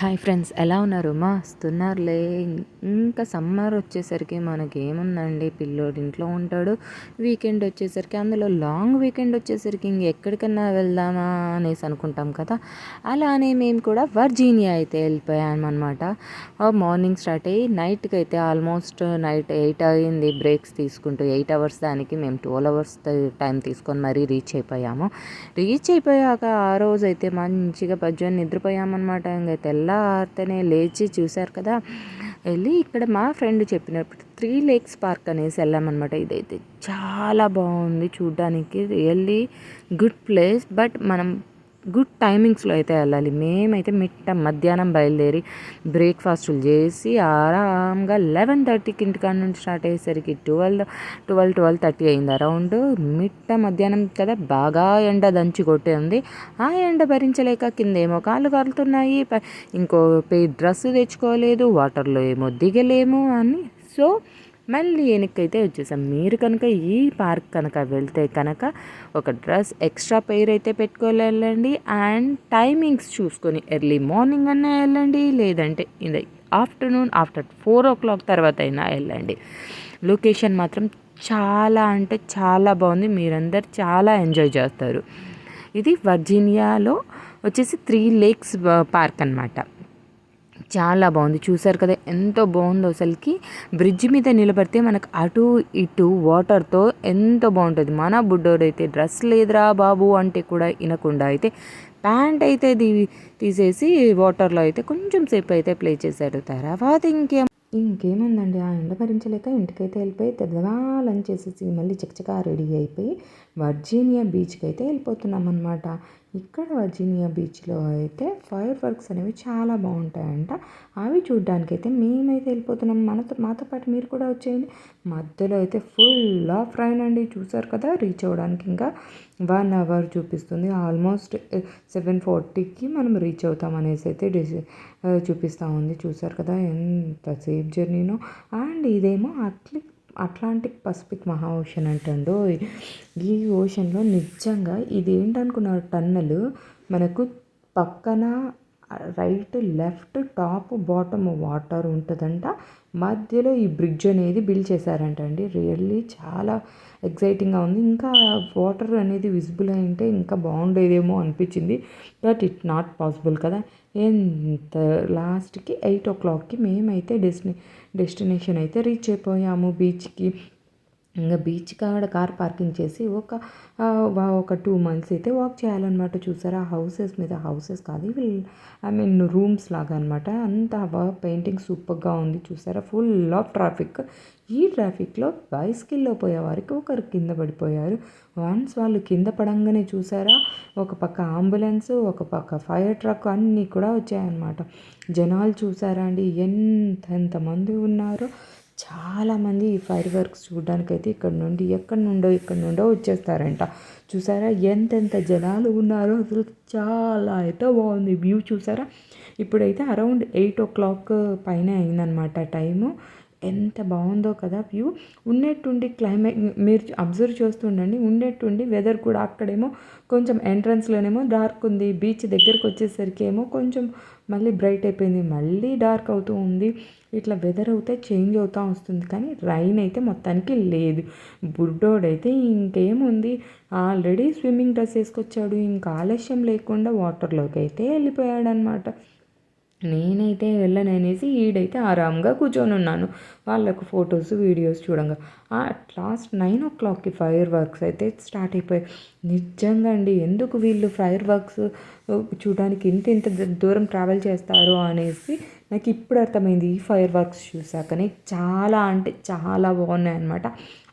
Hi friends ఎలా ఉన్నారు? మస్తున్నారులే ఇంకా సమ్మర్ వచ్చేసరికి మనకి ఏముందండి పిల్లోడు ఇంట్లో ఉంటాడు. వీకెండ్ వచ్చేసరికి అందులో లాంగ్ వీకెండ్ వచ్చేసరికి ఇంక ఎక్కడికన్నా వెళ్దామా అనేసి అనుకుంటాం కదా? అలానే మేము కూడా వర్జీనియా అయితే వెళ్ళిపోయామన్నమాట. మార్నింగ్ స్టార్ట్ అయ్యి నైట్కి అయితే ఆల్మోస్ట్ నైట్ ఎయిట్ అయింది. బ్రేక్స్ తీసుకుంటూ ఎయిట్ అవర్స్ దానికి మేము ట్వెల్వ్ అవర్స్ టైం తీసుకొని మరీ రీచ్ అయిపోయాము. రీచ్ అయిపోయాక ఆ రోజు అయితే మంచిగా పద్యం నిద్రపోయామన్నమాట. ఇంకా తెల్లారితేనే లేచి చూశారు కదా. వెళ్ళి ఇక్కడ మా ఫ్రెండ్ చెప్పినప్పుడు త్రీ లేక్స్ పార్క్ అనేసి వెళ్ళామన్నమాట. ఇదైతే చాలా బాగుంది చూడ్డానికి. Really good place. బట్ మనం గుడ్ టైమింగ్స్లో అయితే వెళ్ళాలి. మేమైతే మిట్ట మధ్యాహ్నం బయలుదేరి బ్రేక్ఫాస్టులు చేసి ఆరాంగా లెవెన్ థర్టీకి ఇంటికాడ నుంచి స్టార్ట్ అయ్యేసరికి ట్వెల్వ్ ట్వెల్వ్ ట్వెల్వ్ థర్టీ అయింది. అరౌండ్ మిట్ట మధ్యాహ్నం కదా బాగా ఎండ దంచి కొట్టే ఉంది ఆ ఎండ భరించలేక కింద ఏమో కాళ్ళు కాలుతున్నాయి ఇంకో పే డ్రెస్ తెచ్చుకోలేదు. వాటర్లో ఏమో దిగలేము అని. సో మళ్ళీ వెనక్కైతే వచ్చేసాం. మీరు కనుక ఈ పార్క్ కనుక వెళ్తే కనుక ఒక డ్రెస్ ఎక్స్ట్రా పెయిర్ అయితే పెట్టుకోవాలి వెళ్ళండి. అండ్ టైమింగ్స్ చూసుకొని ఎర్లీ మార్నింగ్ అన్నా వెళ్ళండి లేదంటే ఇది afternoon after four o'clock తర్వాత అయినా వెళ్ళండి. లొకేషన్ మాత్రం చాలా అంటే చాలా బాగుంది. మీరందరు చాలా ఎంజాయ్ చేస్తారు. ఇది వర్జీనియాలో వచ్చేసి త్రీ లేక్స్ పార్క్ అనమాట చాలా బాగుంది. చూసారు కదా ఎంతో బాగుందో అసలుకి. బ్రిడ్జ్ మీద నిలబడితే మనకు అటు ఇటు వాటర్తో ఎంతో బాగుంటుంది. మన బుడ్డోడైతే డ్రెస్ లేదురా బాబు అంటే కూడా వినకుండా అయితే ప్యాంట్ అయితే తీసేసి వాటర్లో అయితే కొంచెం సేపు అయితే ప్లే చేశాడు తర్వాత ఇంకేం ఇంకేముందండి? ఆ ఎండ భరించలేక ఇంటికైతే వెళ్ళిపోయి తెల్లగా లంచ్ చేసేసి మళ్ళీ చకచకా రెడీ అయిపోయి వర్జీనియా బీచ్కి అయితే వెళ్ళిపోతున్నాం అనమాట ఇక్కడ వర్జీనియా బీచ్లో అయితే ఫైర్ వర్క్స్ అనేవి చాలా బాగుంటాయంట. అవి చూడ్డానికి అయితే మేమైతే వెళ్ళిపోతున్నాం. మనతో మాతో పాటు మీరు కూడా వచ్చేయండి. మధ్యలో అయితే ఫుల్ ఆఫ్ రైన్ అండి. చూసారు కదా రీచ్ అవ్వడానికి ఇంకా వన్ అవర్ చూపిస్తుంది. ఆల్మోస్ట్ సెవెన్ ఫార్టీకి మనం రీచ్ అవుతాం అనేసి అయితే డిసి చూపిస్తూ ఉంది. చూసారు కదా ఎంత సేఫ్ జర్నీనో. అండ్ ఇదేమో అట్లీ అట్లాంటిక్ పసిఫిక్ మహా ఓషన్ అంటండో. ఈ ఓషన్లో నిజంగా ఇది ఏంటనుకున్నారు టన్నల్ మనకు పక్కన right left top bottom water ఉంటుందంట. మధ్యలో ఈ బ్రిడ్జ్ అనేది బిల్డ్ చేశారంట అండి. రియల్లీ చాలా ఎక్సైటింగ్గా ఉంది. ఇంకా వాటర్ అనేది విజిబుల్ అయింటే ఇంకా బాగుండేదేమో అనిపించింది. బట్ ఇట్ నాట్ పాసిబుల్ కదా. ఎంత లాస్ట్కి ఎయిట్ ఓ క్లాక్కి మేమైతే డెస్టినే డెస్టినేషన్ అయితే రీచ్ అయిపోయాము బీచ్కి. ఇంకా బీచ్ కాడ కార్ పార్కింగ్ చేసి ఒక ఒక టూ మంత్స్ అయితే వాక్ చేయాలన్నమాట. చూసారా? హౌసెస్ మీద హౌసెస్ కాదు ఇవి ఐ మీన్ రూమ్స్ లాగా అనమాట అంత పెయింటింగ్ సూపర్గా ఉంది. చూసారా? Full of traffic. ఈ ట్రాఫిక్లో బైస్కిల్లో పోయే వారికి ఒకరు కింద పడిపోయారు. వన్స్ వాళ్ళు కింద పడంగానే చూసారా? ఒక పక్క అంబులెన్స్ ఒక పక్క ఫైర్ ట్రక్ అన్నీ కూడా వచ్చాయన్నమాట. జనాలు చూసారా అండి? ఎంత ఎంతమంది ఉన్నారో. చాలామంది ఈ ఫైర్ వర్క్స్ చూడడానికి అయితే ఇక్కడ నుండి ఎక్కడి నుండో ఇక్కడి నుండో వచ్చేస్తారంట. చూసారా ఎంతెంత జనాలు ఉన్నారో అసలు చాలా అయితే బాగుంది వ్యూ చూసారా? ఇప్పుడైతే అరౌండ్ ఎయిట్ ఓ క్లాక్ పైన అయిందనమాట టైము. ఎంత బాగుందో కదా వ్యూ. ఉన్నట్టుండి క్లైమేట్ మీరు అబ్జర్వ్ చేస్తుండండి ఉండేట్టుండి వెదర్ కూడా అక్కడేమో కొంచెం ఎంట్రన్స్లోనేమో డార్క్ ఉంది బీచ్ దగ్గరకు వచ్చేసరికి ఏమో కొంచెం మళ్ళీ బ్రైట్ అయిపోయింది మళ్ళీ డార్క్ అవుతూ ఉంది. ఇట్లా వెదర్ అయితే చేంజ్ అవుతూ వస్తుంది. కానీ రైన్ అయితే మొత్తానికి లేదు. బుడ్డోడైతే ఇంకేముంది? ఆల్రెడీ స్విమ్మింగ్ డ్రెస్ వేసుకొచ్చాడు. ఇంకా ఆలస్యం లేకుండా వాటర్లోకి అయితే వెళ్ళిపోయాడు అనమాట నేనైతే వెళ్ళననేసి ఈడైతే ఆరాంగా కూర్చొని ఉన్నాను. వాళ్ళకు ఫొటోస్ వీడియోస్ చూడంగా. అట్ లాస్ట్ నైన్ ఓ క్లాక్కి ఫైర్ వర్క్స్ అయితే స్టార్ట్ అయిపోయాయి. నిజంగా అండి ఎందుకు వీళ్ళు ఫైర్ వర్క్స్ చూడడానికి ఇంత ఇంత దూరం ట్రావెల్ చేస్తారు అనేసి నాకు ఇప్పుడు అర్థమైంది ఈ ఫైర్ వర్క్స్ చూసాకనే చాలా అంటే చాలా బాగున్నాయి అనమాట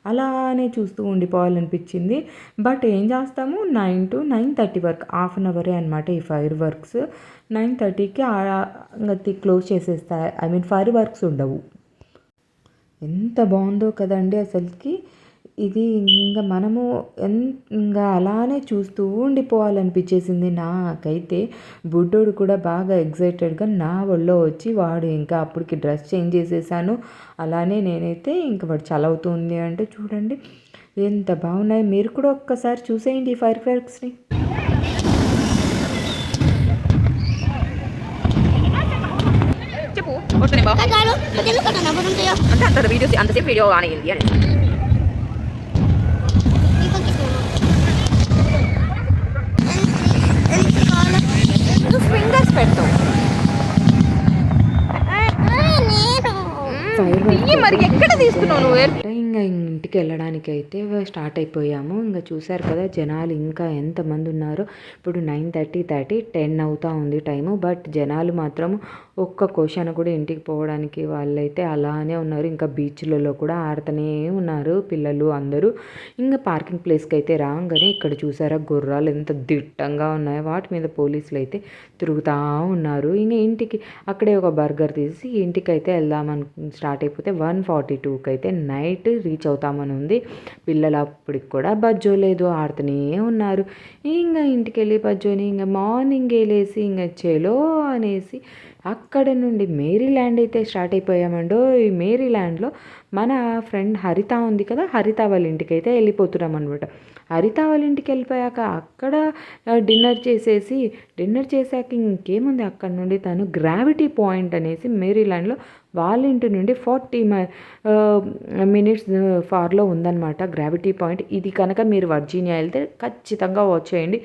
అలానే చూస్తూ ఉండిపోవాలనిపించింది. బట్ ఏం చేస్తాము? నైన్ టు నైన్ థర్టీ వరకు హాఫ్ అన్ అవరే అనమాట ఈ ఫైర్ వర్క్స్. నైన్ థర్టీకి గతి క్లోజ్ చేసేస్తాయి ఐ మీన్ ఫైర్ వర్క్స్ ఉండవు. ఎంత బాగుందో కదండి అసలుకి. ఇది ఇంకా మనము ఇంకా అలానే చూస్తూ ఉండిపోవాలనిపించేసింది నాకైతే. బుడ్డోడు కూడా బాగా ఎగ్జైటెడ్గా నా ఒళ్ళో వచ్చి వాడు ఇంకా అప్పటికి డ్రెస్ చేంజ్ చేసేసాను. అలానే నేనైతే ఇంకా వాడు చలవుతుంది అంటే చూడండి. ఎంత బాగున్నాయి మీరు కూడా ఒక్కసారి చూసేయండి ఈ ఫైర్ వర్క్స్ని. అంటే అంత వీడియో అంతసేపు వీడియో కానీ పెట్టు. ఇయ్యి మరి ఎక్కడ తీసుకున్నావు నువ్వు? అంటే ఇంకా ఇంటికి వెళ్ళడానికి అయితే స్టార్ట్ అయిపోయాము. ఇంకా చూసారు కదా జనాలు ఇంకా ఎంతమంది ఉన్నారో. ఇప్పుడు నైన్ థర్టీ థర్టీ టెన్ అవుతా ఉంది టైము బట్ జనాలు మాత్రం ఒక్క క్వశ్చన్ కూడా ఇంటికి పోవడానికి వాళ్ళైతే అలానే ఉన్నారు. ఇంకా బీచ్లలో కూడా ఆడుతూనే ఉన్నారు పిల్లలు అందరూ. ఇంకా పార్కింగ్ ప్లేస్కి అయితే రాగానే ఇక్కడ చూసారా గుర్రాలు ఎంత దిట్టంగా ఉన్నాయో. వాటి మీద పోలీసులు అయితే తిరుగుతూ ఉన్నారు. ఇంకా ఇంటికి అక్కడే ఒక బర్గర్ తీసి ఇంటికి అయితే వెళ్దామని స్టార్ట్ అయిపోతే వన్ ఫార్టీ టూకి అయితే నైట్ రీచ్ అవుతామని ఉంది. పిల్లలు అప్పటికి కూడా బజ్జో లేదు ఆడుతూనే ఉన్నారు. ఇంకా ఇంటికి వెళ్ళి బజ్జోని ఇంకా మార్నింగ్ వెళ్ళేసి ఇంకా చెలో అనేసి అక్కడ నుండి మేరీల్యాండ్ అయితే స్టార్ట్ అయిపోయామండో ఈ మేరీల్యాండ్లో మన ఫ్రెండ్ హరిత ఉంది కదా హరిత వాళ్ళ ఇంటికి అయితే వెళ్ళిపోతున్నాం అనమాట హరిత వాళ్ళ ఇంటికి వెళ్ళిపోయాక అక్కడ డిన్నర్ చేసేసి డిన్నర్ చేశాక ఇంకేముంది అక్కడ నుండి తను గ్రావిటీ పాయింట్ అనేసి మేరీల్యాండ్లో వాళ్ళ ఇంటి నుండి ఫార్టీ మినిట్స్ ఫార్లో ఉందన్నమాట గ్రావిటీ పాయింట్. ఇది కనుక మీరు వర్జీనియా వెళ్తే ఖచ్చితంగా వాచ్ చేయండి.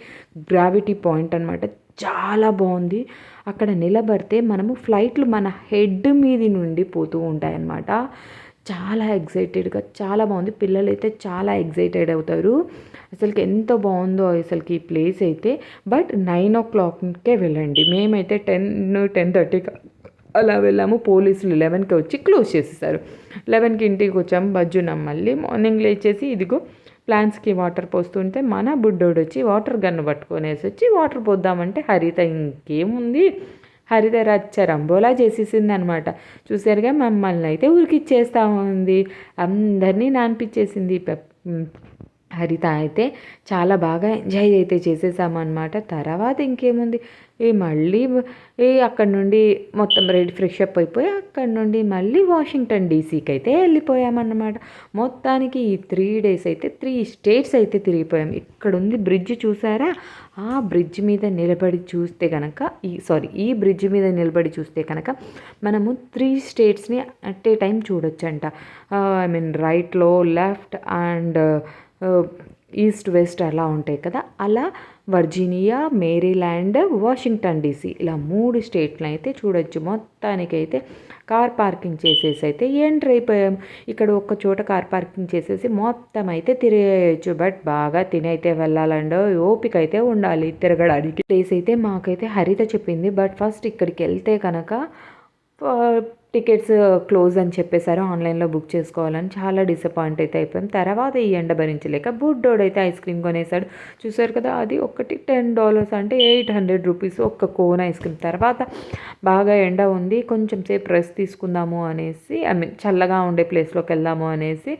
గ్రావిటీ పాయింట్ అనమాట చాలా బాగుంది. అక్కడ నిలబడితే మనము ఫ్లైట్లు మన హెడ్ మీది నుండి పోతూ ఉంటాయన్నమాట. చాలా ఎగ్జైటెడ్గా చాలా బాగుంది. పిల్లలు అయితే చాలా ఎగ్జైటెడ్ అవుతారు. అసలుకి ఎంత బాగుందో అసలుకి ఈ ప్లేస్ అయితే. బట్ నైన్ ఓ క్లాక్కే వెళ్ళండి. మేమైతే టెన్ టెన్ థర్టీకి అలా వెళ్ళాము. పోలీసులు లెవెన్కి వచ్చి క్లోజ్ చేసేసారు. లెవెన్కి ఇంటికి వచ్చాము బజ్జున్నాం మళ్ళీ మార్నింగ్ లేచేసి ఇదిగో ప్లాంట్స్కి వాటర్ పోస్తుంటే మన బుడ్డోడు వచ్చి వాటర్ గన్ను పట్టుకొనేసి వచ్చి వాటర్ పోద్దామంటే హరిత ఇంకేముంది? హరిత రచ్చ రంబోలా చేసేసింది అనమాట చూసారుగా మమ్మల్ని అయితే ఉరికిచ్చేస్తా ఉంది అందరినీ నానిపించేసింది హరిత అయితే చాలా బాగా ఎంజాయ్ అయితే చేసేసామన్నమాట తర్వాత ఇంకేముంది? ఈ మళ్ళీ ఈ అక్కడ నుండి మొత్తం రెడీ ఫ్రెష్ అప్ అయిపోయి అక్కడ నుండి మళ్ళీ వాషింగ్టన్ డీసీకి అయితే వెళ్ళిపోయామన్నమాట. మొత్తానికి ఈ త్రీ డేస్ అయితే త్రీ స్టేట్స్ అయితే తిరిగిపోయాం. ఇక్కడ ఉంది బ్రిడ్జ్ చూసారా? ఆ బ్రిడ్జ్ మీద నిలబడి చూస్తే కనుక ఈ సారీ ఈ బ్రిడ్జ్ మీద నిలబడి చూస్తే కనుక మనము త్రీ స్టేట్స్ని అట్ ఏ టైం చూడొచ్చంట. ఐ మీన్ రైట్లో లెఫ్ట్ అండ్ ఈస్ట్ వెస్ట్ అలా ఉంటాయి కదా? అలా వర్జీనియా మేరీల్యాండ్ వాషింగ్టన్ డీసీ ఇలా మూడు స్టేట్లు అయితే చూడొచ్చు. మొత్తానికైతే కార్ పార్కింగ్ చేసేసి అయితే ఎంటర్ అయిపోయాం. ఇక్కడ ఒక్క చోట కార్ పార్కింగ్ చేసేసి మొత్తం అయితే తిరగేయచ్చు. బట్ బాగా తిని అయితే వెళ్ళాలండో ఓపిక అయితే ఉండాలి తిరగడానికి. ప్లేస్ అయితే మాకైతే హరిత చెప్పింది. బట్ ఫస్ట్ ఇక్కడికి వెళ్తే కనుక టికెట్స్ క్లోజ్ అని చెప్పేశారు. ఆన్లైన్లో బుక్ చేసుకోవాలని చాలా డిసప్పాయింట్ అయితే అయిపోయాం. తర్వాత ఈ ఎండ భరించలేక బుడ్డోడైతే ఐస్ క్రీమ్ కొనేసాడు చూసారు కదా అది ఒకటి టెన్ డాలర్స్ అంటే ఎయిట్ హండ్రెడ్ రూపీస్ ఒక్క కోన్ ఐస్ క్రీమ్. తర్వాత బాగా ఎండ ఉంది కొంచెం సేపు రెస్ట్ తీసుకుందాము అనేసి ఐ మీన్ చల్లగా ఉండే ప్లేస్లోకి వెళ్దాము అనేసి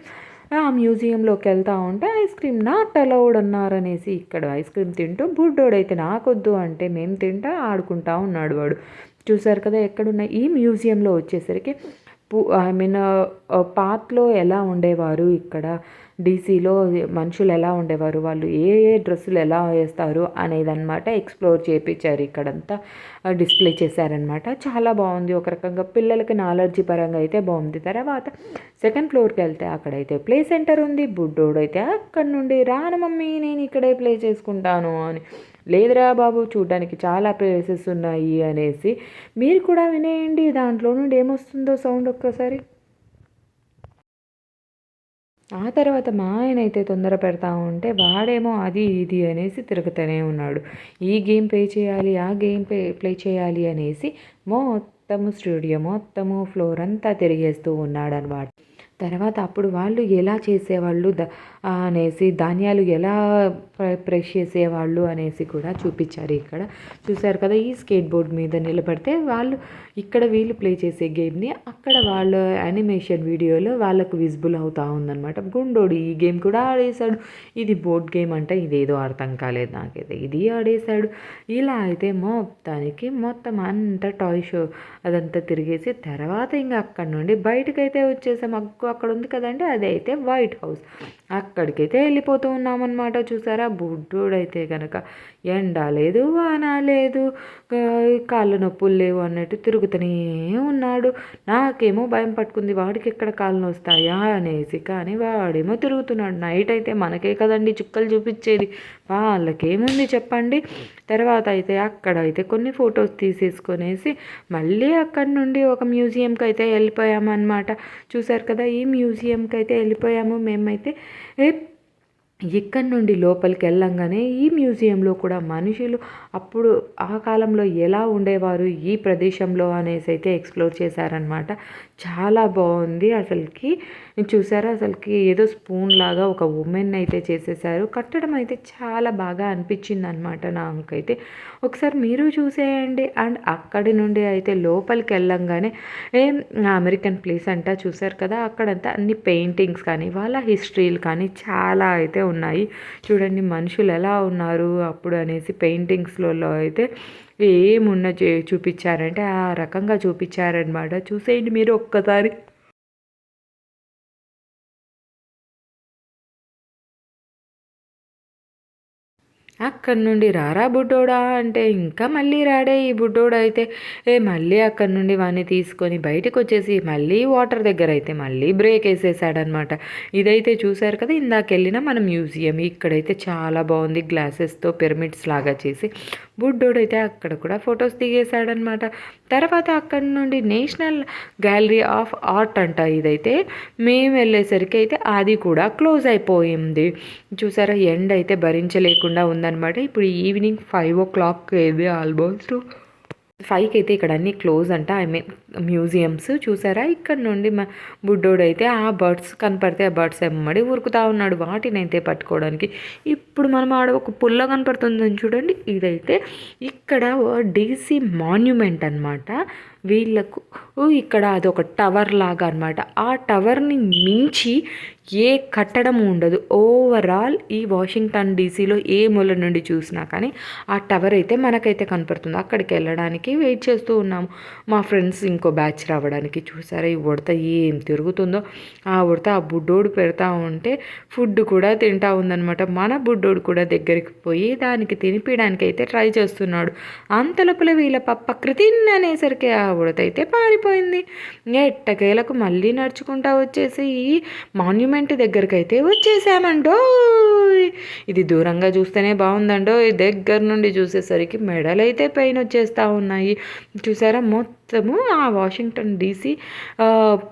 ఆ మ్యూజియంలోకి వెళ్తా ఉంటే ఐస్ క్రీమ్ నాట్ అలౌడ్ అన్నారనేసి ఇక్కడ ఐస్ క్రీమ్ తింటూ బుడ్డోడైతే నాకొద్దు అంటే మేము తింటా ఆడుకుంటా ఉన్నాడు వాడు. చూసారు కదా ఎక్కడున్న ఈ మ్యూజియంలో వచ్చేసరికి ఐ మీన్ పాత్లో ఎలా ఉండేవారు ఇక్కడ? డీసీలో మనుషులు ఎలా ఉండేవారు? వాళ్ళు ఏ ఏ డ్రెస్సులు ఎలా వేస్తారు అనేదన్నమాట ఎక్స్ప్లోర్ చేయించారు ఇక్కడంతా. డిస్ప్లే చేశారనమాట చాలా బాగుంది. ఒక రకంగా పిల్లలకి నాలెడ్జీ పరంగా అయితే బాగుంది. తర్వాత సెకండ్ ఫ్లోర్కి వెళ్తే అక్కడైతే ప్లే సెంటర్ ఉంది. బుడ్డోడు అయితే అక్కడ నుండి రాను మమ్మీ నేను ఇక్కడే ప్లే చేసుకుంటాను అని లేదురా బాబు చూడడానికి చాలా ప్లేసెస్ ఉన్నాయి అనేసి. మీరు కూడా వినేయండి దాంట్లో నుండి ఏమొస్తుందో సౌండ్ ఒక్కసారి. ఆ తర్వాత మా ఆయన అయితే తొందర పెడతా ఉంటే వాడేమో అది ఇది అనేసి తిరుగుతూనే ఉన్నాడు. ఈ గేమ్ ప్లే చేయాలి ఆ గేమ్ ప్లే ప్లే చేయాలి అనేసి మొత్తము స్టూడియో మొత్తము ఫ్లోర్ అంతా తిరిగేస్తూ ఉన్నాడు అనమాట తర్వాత అప్పుడు వాళ్ళు ఎలా చేసేవాళ్ళు ద అనేసి ధాన్యాలు ఎలా ప్రెష్ చేసేవాళ్ళు అనేసి కూడా చూపించారు ఇక్కడ. చూశారు కదా ఈ స్కేట్ బోర్డ్ మీద నిలబడితే వాళ్ళు ఇక్కడ వీళ్ళు ప్లే చేసే గేమ్ని అక్కడ వాళ్ళ యానిమేషన్ వీడియోలో వాళ్ళకు విజిబుల్ అవుతూ ఉందన్నమాట. గుండోడు ఈ గేమ్ కూడా ఆడేశాడు. ఇది బోర్డ్ గేమ్ అంటే ఇదేదో అర్థం కాలేదు నాకైతే. ఇది ఆడేశాడు. ఇలా అయితే మొత్తానికి మొత్తం అంతా టాయ్ షో అదంతా తిరిగేసి తర్వాత ఇంకా అక్కడ నుండి బయటకైతే వచ్చేసాం. అక్కడ ఉంది కదండి అది అయితే వైట్ హౌస్. అక్కడికైతే వెళ్ళిపోతూ ఉన్నామన్నమాట. చూసారా? బుడ్డోడైతే కనుక ఎండ లేదు వాన లేదు కాళ్ళ నొప్పులు లేవు అన్నట్టు తిరుగుతూనే ఉన్నాడు. నాకేమో భయం పట్టుకుంది వాడికి ఎక్కడ కాళ్ళు వస్తాయా అనేసి. కానీ వాడేమో తిరుగుతున్నాడు. నైట్ అయితే మనకే కదండి చుక్కలు చూపించేది. వాళ్ళకేముంది చెప్పండి? తర్వాత అయితే అక్కడ అయితే కొన్ని ఫొటోస్ తీసేసుకొనేసి మళ్ళీ అక్కడి నుండి ఒక మ్యూజియంకి అయితే వెళ్ళిపోయామన్నమాట. చూసారు కదా? ఈ మ్యూజియంకి అయితే వెళ్ళిపోయాము. మేమైతే ఇక్కడి నుండి లోపలికి వెళ్ళంగానే ఈ మ్యూజియంలో కూడా మనుషులు అప్పుడు ఆ కాలంలో ఎలా ఉండేవారు ఈ ప్రదేశంలో అనేసి అయితే ఎక్స్ప్లోర్ చేశారనమాట చాలా బాగుంది అసలుకి. చూసారా అసలుకి ఏదో స్పూన్ లాగా ఒక ఉమెన్ అయితే చేసేసారు. కట్టడం అయితే చాలా బాగా అనిపించింది అనమాట నాకైతే. ఒకసారి మీరు చూసేయండి. అండ్ అక్కడి నుండి అయితే లోపలికి వెళ్ళంగానే ఏం అమెరికన్ ప్లేస్ అంటా చూసారు కదా అక్కడంతా అన్ని పెయింటింగ్స్ కానీ వాళ్ళ హిస్టరీలు కానీ చాలా అయితే ఉన్నాయి. చూడండి మనుషులు ఎలా ఉన్నారు అప్పుడు అనేసి పెయింటింగ్స్లలో అయితే. ఏమున్న చే- చూపించారంటే ఆ రకంగా చూపించారనమాట చూసేయండి మీరు ఒక్కసారి. అక్కడి నుండి రారా బుడ్డోడా అంటే ఇంకా మళ్ళీ రాడే ఈ బుడ్డోడు అయితే. ఏ మళ్ళీ అక్కడి నుండి వాడిని తీసుకొని బయటకు వచ్చేసి మళ్ళీ వాటర్ దగ్గర అయితే మళ్ళీ బ్రేక్ వేసేసాడనమాట ఇదైతే చూశారు కదా ఇందాక వెళ్ళిన మన మ్యూజియం. ఇక్కడైతే చాలా బాగుంది గ్లాసెస్తో పిరమిడ్స్ లాగా చేసి. బుడ్డోడు అయితే అక్కడ కూడా ఫొటోస్ దిగేశాడనమాట తర్వాత అక్కడ నుండి నేషనల్ గ్యాలరీ ఆఫ్ ఆర్ట్ అంట ఇదైతే. మేము వెళ్ళేసరికి అయితే అది కూడా క్లోజ్ అయిపోయింది. చూసారా ఎండ్ అయితే భరించలేకుండా ఉందన్నమాట. ఇప్పుడు ఈవినింగ్ ఫైవ్ ఓ క్లాక్ ఇది ఆల్మోస్ట్. ఫైవ్కి అయితే ఇక్కడ అన్ని క్లోజ్ అంట. ఐ మీన్ మ్యూజియంస్ చూసారా? ఇక్కడ నుండి మా బుడ్డోడైతే ఆ బర్డ్స్ కనపడితే ఆ బర్డ్స్ ఎమ్మడి ఉరుకుతా ఉన్నాడు వాటిని అయితే పట్టుకోవడానికి. ఇప్పుడు మనం ఆడ ఒక పుల్ల కనపడుతుందని చూడండి. ఇదైతే ఇక్కడ డీసీ మాన్యుమెంట్ అన్నమాట. వీళ్ళకు ఇక్కడ అదొక టవర్ లాగా అనమాట ఆ టవర్ని మించి ఏ కట్టడం ఉండదు. ఓవరాల్ ఈ వాషింగ్టన్ డీసీలో ఏ మూల నుండి చూసినా కానీ ఆ టవర్ అయితే మనకైతే కనపడుతుంది. అక్కడికి వెళ్ళడానికి వెయిట్ చేస్తూ ఉన్నాము. మా ఫ్రెండ్స్ ఇంకా బ్యాచ్ రావడానికి చూసారా ఈ ఉడత ఏం తిరుగుతుందో? ఆ ఉడత ఆ బుడ్డోడు పెడతా ఉంటే ఫుడ్ కూడా తింటా ఉందన్నమాట. మన బుడ్డోడు కూడా దగ్గరికి పోయి దానికి తినిపించడానికి అయితే ట్రై చేస్తున్నాడు. అంత లోపల వీళ్ళ పప్ప కృతిన్ అనేసరికి ఆ ఉడత అయితే పారిపోయింది. ఎట్టకేలకు మళ్ళీ నడుచుకుంటా వచ్చేసి ఈ మాన్యుమెంట్ దగ్గరికి అయితే వచ్చేసామండో ఇది దూరంగా చూస్తేనే బాగుందండో ఈ దగ్గర నుండి చూసేసరికి మెడలైతే పైన పెయిన్ వచ్చేస్తూ ఉన్నాయి. చూసారా మొత్తం మొత్తము ఆ వాషింగ్టన్ డీసీ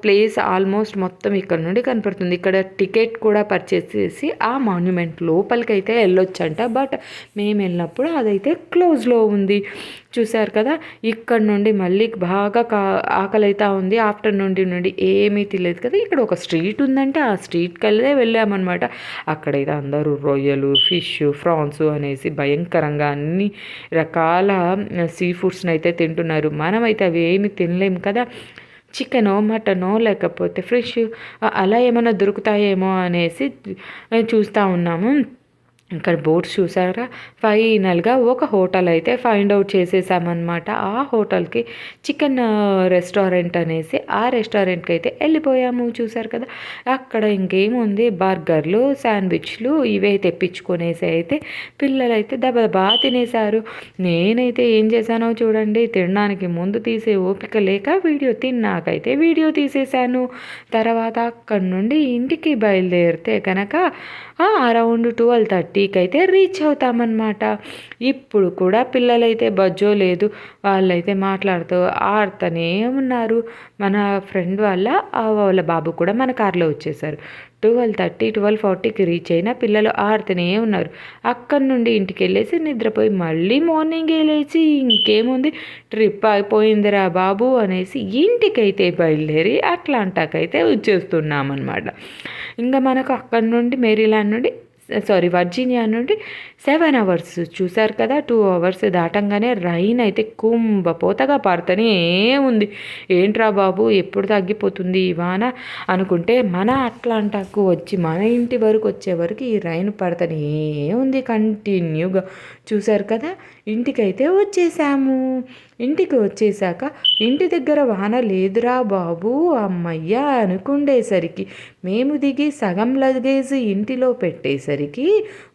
ప్లేస్ ఆల్మోస్ట్ మొత్తం ఇక్కడ నుండి కనపడుతుంది. ఇక్కడ టికెట్ కూడా పర్చేస్ చేసి ఆ మాన్యుమెంట్ లోపలికి అయితే వెళ్ళొచ్చంట. బట్ మేము వెళ్ళినప్పుడు అదైతే క్లోజ్లో ఉంది. చూశారు కదా ఇక్కడ నుండి మళ్ళీ బాగా కా ఆకలి అవుతా ఉంది. ఆఫ్టర్నూన్ నుండి ఏమీ తెలియదు కదా. ఇక్కడ ఒక స్ట్రీట్ ఉందంటే ఆ స్ట్రీట్కి వెళ్ళే వెళ్ళామన్నమాట అక్కడైతే అందరూ రొయ్యలు ఫిష్ ఫ్రాన్స్ అనేసి భయంకరంగా అన్ని రకాల సీ ఫుడ్స్ని అయితే తింటున్నారు. మనమైతే అవి ఏమి తినలేము కదా. చికెనో మటనో లేకపోతే ఫ్రెష్ అలా ఏమైనా దొరుకుతాయేమో అనేసి చూస్తూ ఉన్నాము. ఇక్కడ బోర్డ్స్ చూసారా? ఫైనల్గా ఒక హోటల్ అయితే ఫైండ్ అవుట్ చేసేసామన్నమాట. ఆ హోటల్కి చికెన్ రెస్టారెంట్ అనేసి ఆ రెస్టారెంట్కి అయితే వెళ్ళిపోయాము చూసారు కదా. అక్కడ ఇంకేముంది? బర్గర్లు శాండ్విచ్లు ఇవే తెప్పించుకునేసి అయితే పిల్లలైతే దబదబా తినేశారు. నేనైతే ఏం చేశానో చూడండి తినడానికి ముందు తీసే ఓపిక లేక వీడియో తిన్నాకైతే వీడియో తీసేశాను. తర్వాత అక్కడి నుండి ఇంటికి బయలుదేరితే కనుక అరౌండ్ ట్వెల్వ్ థర్టీ పీక్ అయితే రీచ్ అవుతామన్నమాట. ఇప్పుడు కూడా పిల్లలైతే బజ్జో లేదు వాళ్ళైతే మాట్లాడుతూ ఆడుతూనే ఉన్నారు. మన ఫ్రెండ్ వాళ్ళ వాళ్ళ బాబు కూడా మన కార్లో వచ్చేసారు. ట్వెల్వ్ థర్టీ ట్వెల్వ్ ఫార్టీకి రీచ్ అయినా పిల్లలు ఆడుతూనే ఉన్నారు. అక్కడి నుండి ఇంటికి వెళ్ళేసి నిద్రపోయి మళ్ళీ మార్నింగ్ లేచి ఇంకేముంది? ట్రిప్ అయిపోయిందిరా బాబు అనేసి ఇంటికైతే బయలుదేరి అట్లాంటాకైతే వచ్చేస్తున్నామన్నమాట. ఇంకా మనకు అక్కడి నుండి మేరీలాండ్ నుండి సారీ వర్జీనియా నుండి సెవెన్ అవర్స్ చూసారు కదా టూ అవర్స్ దాటంగానే రైన్ అయితే కుంభపోతగా పారుతూనే ఉంది. ఏంట్రా బాబు ఎప్పుడు తగ్గిపోతుంది ఈ వాన? అనుకుంటే మన అట్లాంటాకు వచ్చి మన ఇంటి వరకు వచ్చే వరకు ఈ రైన్ పడుతూనే ఉంది కంటిన్యూగా చూసారు కదా ఇంటికైతే వచ్చేసాము. ఇంటికి వచ్చేసాక ఇంటి దగ్గర వాన లేదురా బాబు అమ్మయ్య అనుకుండేసరికి మేము దిగి సగం లగేజ్ ఇంటిలో పెట్టేసరికి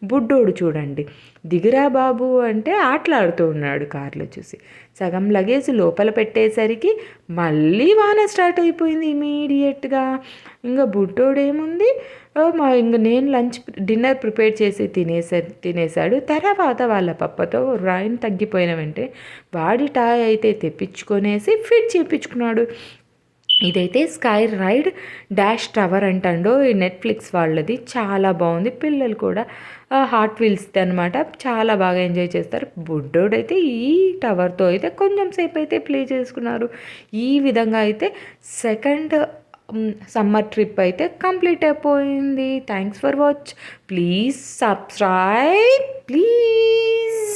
బుడ్డోడు చూడండి. దిగిరా బాబు అంటే ఆటలాడుతూ ఉన్నాడు కార్లో చూసి. సగం లగేజ్ లోపల పెట్టేసరికి మళ్ళీ వాన స్టార్ట్ అయిపోయింది ఇమీడియట్గా. ఇంకా బుడ్డోడు ఏముంది మా ఇంక నేను లంచ్ డిన్నర్ ప్రిపేర్ చేసి తినేసా తినేసాడు తర్వాత వాళ్ళ పప్పతో రాయిని తగ్గిపోయిన వెంటనే వాడి టాయ్ అయితే తెప్పించుకొనేసి ఫిట్ చేయించుకున్నాడు ఇదైతే స్కై రైడ్ డాష్ టవర్ అంటాడో ఈ నెట్ఫ్లిక్స్ వాళ్ళది. చాలా బాగుంది. పిల్లలు కూడా హాట్ వీల్స్ది అనమాట చాలా బాగా ఎంజాయ్ చేస్తారు. బుడ్డోడైతే ఈ టవర్తో అయితే కొంచెం సేపు అయితే ప్లే చేసుకున్నారు. ఈ విధంగా అయితే సెకండ్ సమ్మర్ ట్రిప్ అయితే కంప్లీట్ అయిపోయింది. Thanks for watch please subscribe please